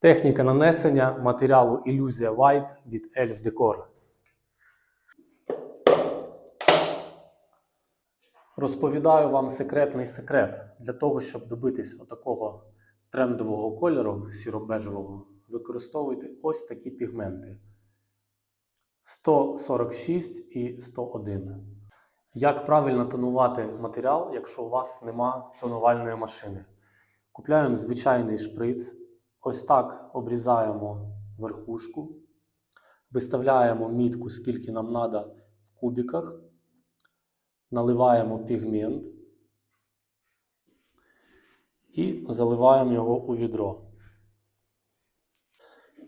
Техніка нанесення матеріалу Ілюзія White від Elf Decor. Розповідаю вам секретний секрет. Для того, щоб добитись отакого трендового кольору сіро-бежевого, використовуйте ось такі пігменти 146 і 101. Як правильно тонувати матеріал, якщо у вас нема тонувальної машини? Купляємо звичайний шприц. Ось так обрізаємо верхушку, виставляємо мітку, скільки нам треба в кубиках, наливаємо пігмент і заливаємо його у відро.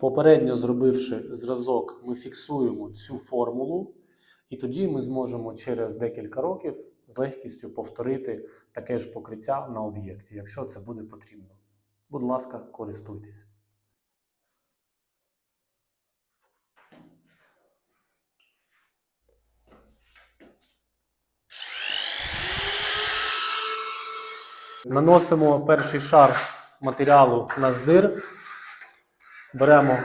Попередньо зробивши зразок, ми фіксуємо цю формулу, і тоді ми зможемо через декілька років з легкістю повторити таке ж покриття на об'єкті, якщо це буде потрібно. Будь ласка, користуйтесь. Наносимо перший шар матеріалу на здир. Беремо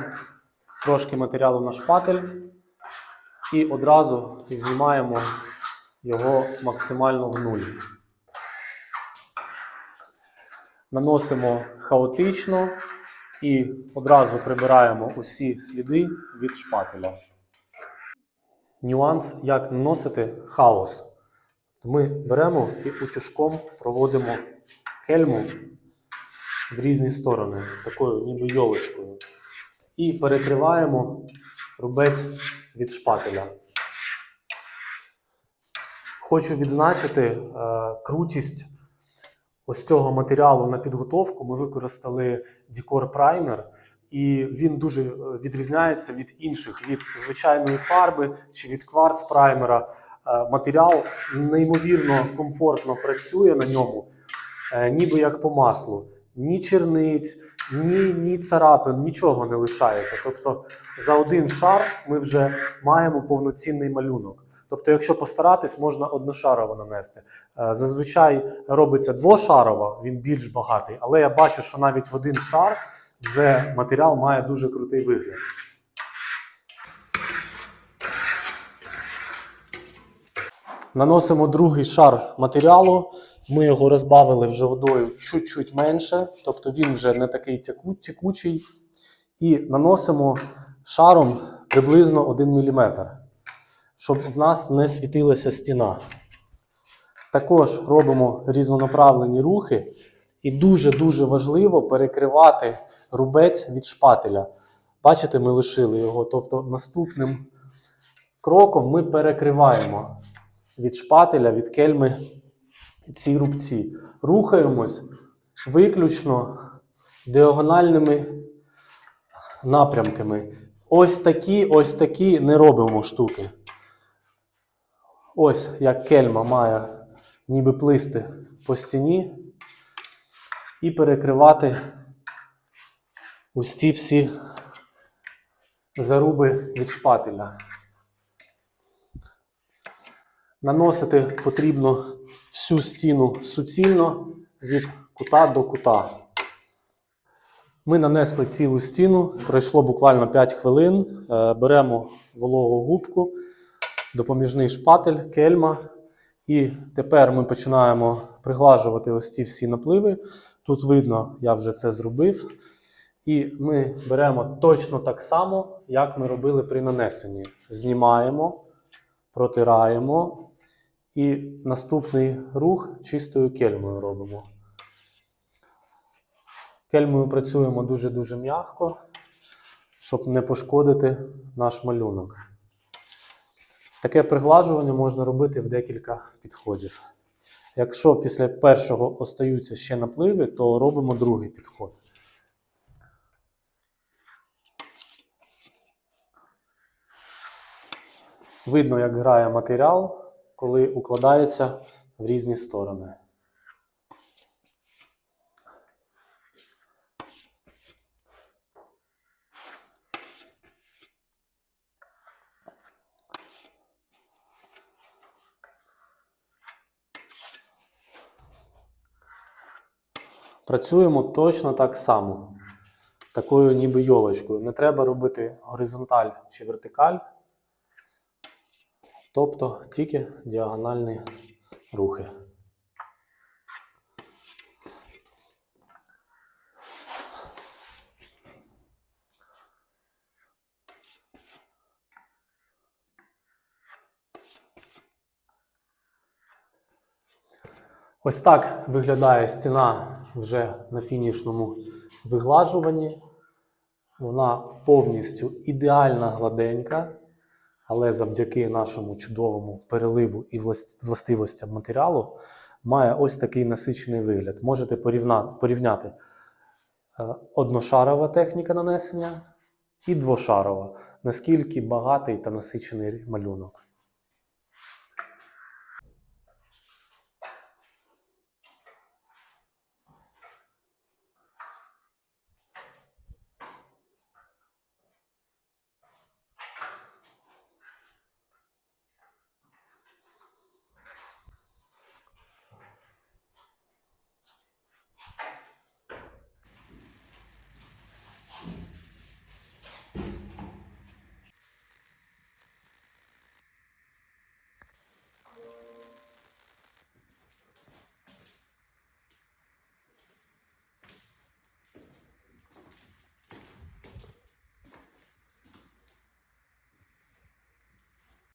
трошки матеріалу на шпатель і одразу знімаємо його максимально в нуль. Наносимо хаотично і одразу прибираємо усі сліди від шпателя. Нюанс, як наносити хаос. Ми беремо і утюжком проводимо кельму в різні сторони, такою ніби йолочкою. І перекриваємо рубець від шпателя. Хочу відзначити е, крутість ось цього матеріалу на підготовку. Ми використали Decor Primer, і він дуже е, відрізняється від інших, від звичайної фарби чи від кварц праймера. Е, Матеріал неймовірно комфортно працює на ньому, е, ніби як по маслу. Ні черниць, ні, ні царапин, нічого не лишається. Тобто за один шар ми вже маємо повноцінний малюнок. Тобто, якщо постаратись, можна одношарово нанести. Е, Зазвичай робиться двошарово, він більш багатий, але я бачу, що навіть в один шар вже матеріал має дуже крутий вигляд. Наносимо другий шар матеріалу. Ми його розбавили вже водою чуть-чуть менше, тобто він вже не такий текучий. І наносимо шаром приблизно 1 мм, щоб в нас не світилася стіна. Також робимо різнонаправлені рухи, і дуже-дуже важливо перекривати рубець від шпателя. Бачите, ми лишили його. Тобто наступним кроком ми перекриваємо від шпателя, від кельми ці рубці. Рухаємось виключно діагональними напрямками. Ось такі, ось такі не робимо штуки. Ось як кельма має ніби плисти по стіні і перекривати ось ці всі заруби від шпателя. Наносити потрібно всю стіну суцільно від кута до кута. Ми нанесли цілу стіну, пройшло буквально 5 хвилин. Е, Беремо вологу губку, допоміжний шпатель, кельма. І тепер ми починаємо приглажувати ось ці всі напливи. Тут видно, я вже це зробив. І ми беремо точно так само, як ми робили при нанесенні. Знімаємо, протираємо. І наступний рух чистою кельмою робимо. Кельмою працюємо дуже-дуже м'яко, щоб не пошкодити наш малюнок. Таке приглажування можна робити в декілька підходів. Якщо після першого остаються ще напливи, то робимо другий підход. Видно, як грає матеріал, коли укладається в різні сторони. Працюємо точно так само. такою ніби йолочкою. Не треба робити горизонталь чи вертикаль, тобто тільки діагональні рухи. Ось так виглядає стіна вже на фінішному виглажуванні. Вона повністю ідеальна гладенька, але завдяки нашому чудовому переливу і властивостям матеріалу має ось такий насичений вигляд. Можете порівняти е, одношарова техніка нанесення і двошарова, наскільки багатий та насичений малюнок.